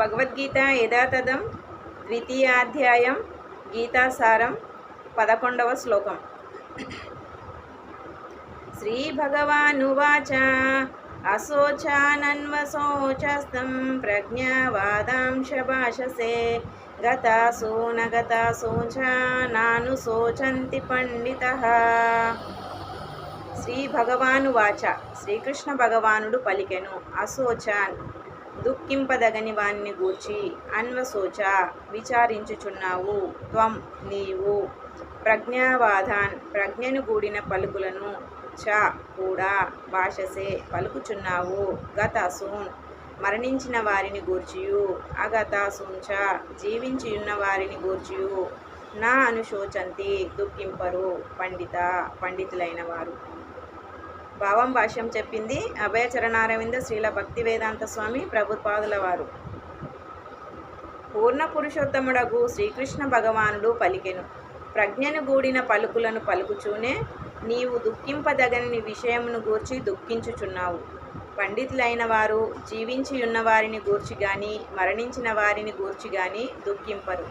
భగవద్గీత యథాతథం ద్వితీయాధ్యాయం గీతాసారం పదకొండవ శ్లోకం. శ్రీభగవానువాచ అశోచానన్వశోచస్తం ప్రజ్ఞావాదాంశ భాషసే గతాసో నగతాసో నాను శోచంతి పండిత. శ్రీ భగవానువాచ శ్రీకృష్ణ భగవానుడు పలికెను అశోచాన్ దుఃఖింపదగని వాణ్ణి గూర్చి అన్వశోచ విచారించుచున్నావు. త్వం నీవు ప్రజ్ఞావాదాన్ ప్రజ్ఞను గూడిన పలుకులను చ కూడా భాషసే పలుకుచున్నావు. గతసూన్ మరణించిన వారిని గూర్చియు అగతాసూంచ జీవించియున్న వారిని గూర్చియు. నా అనుశోచంతి దుఃఖింపరు పండిత పండితులైన వారు. భావం భాష్యం చెప్పింది. అభయచరణారవింద శ్రీల భక్తి వేదాంత స్వామి ప్రభుపాదుల వారు. పూర్ణ పురుషోత్తముడగు శ్రీకృష్ణ భగవానుడు పలికెను. ప్రజ్ఞను గూడిన పలుకులను పలుకుచూనే నీవు దుఃఖింపదగని విషయమును గూర్చి దుఃఖించుచున్నావు. పండితులైన వారు జీవించి ఉన్న వారిని గూర్చి కానీ మరణించిన వారిని గూర్చి కానీ దుఃఖింపరు.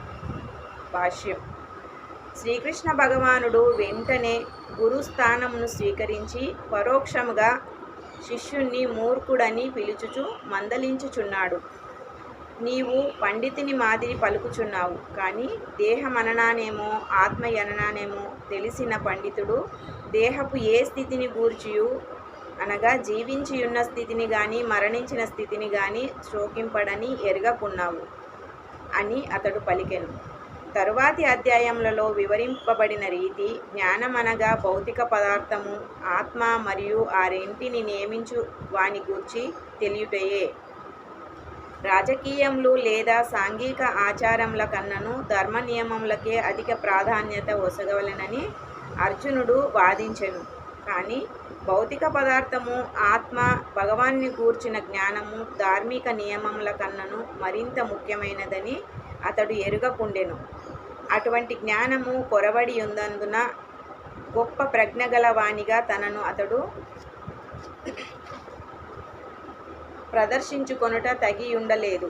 భాష్యం. శ్రీకృష్ణ భగవానుడు వెంటనే గురుస్థానమును స్వీకరించి పరోక్షముగా శిష్యుణ్ణి మూర్ఖుడని పిలుచుచు మందలించుచున్నాడు. నీవు పండితుని మాదిరి పలుకుచున్నావు. కానీ దేహమననానేమో ఆత్మయననానేమో తెలిసిన పండితుడు దేహపు ఏ స్థితిని గూర్చియు? అనగా జీవించియున్న స్థితిని కానీ మరణించిన స్థితిని కానీ శోకింపడని ఎరగకున్నావు అని అతడు పలికెను. తరువాతి అధ్యాయములలో వివరింపబడిన రీతి జ్ఞానమనగా భౌతిక పదార్థము ఆత్మ మరియు ఆ రెంటిని నియమించు వాని గూర్చి తెలియుటయే. రాజకీయములు లేదా సాంఘిక ఆచారముల కన్నను ధర్మ నియమములకే అధిక ప్రాధాన్యత ఒసగవలనని అర్జునుడు వాదించెను. కానీ భౌతిక పదార్థము ఆత్మ భగవాన్ని కూర్చిన జ్ఞానము ధార్మిక నియమముల కన్నను మరింత ముఖ్యమైనదని అతడు ఎరుగకుండెను. అటువంటి జ్ఞానము కొరబడి ఉందందున గొప్ప ప్రజ్ఞ గలవాణిగా తనను అతడు ప్రదర్శించుకొనుట తగి ఉండలేదు.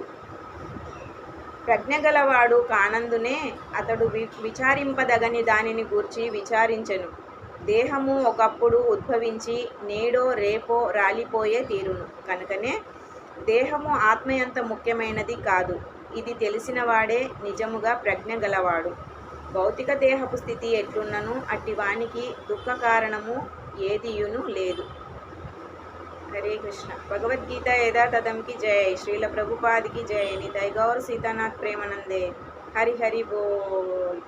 ప్రజ్ఞగలవాడు కానందునే అతడు వి విచారింపదగని దానిని గూర్చి విచారించెను. దేహము ఒకప్పుడు ఉద్భవించి నేడో రేపో రాలిపోయే తీరును. కనుకనే దేహము ఆత్మయంత ముఖ్యమైనది కాదు. ఇది తెలిసినవాడే నిజముగా ప్రజ్ఞ గలవాడు. భౌతిక దేహపు స్థితి ఎట్లున్నను అట్టి వానికి దుఃఖ కారణము ఏదియును లేదు. హరే కృష్ణ. భగవద్గీత యథాతథంకి జయ శ్రీల ప్రభుపాదికి జయ నితై గౌర సీతానాథ్ ప్రేమనందే. హరి హరి బోల్.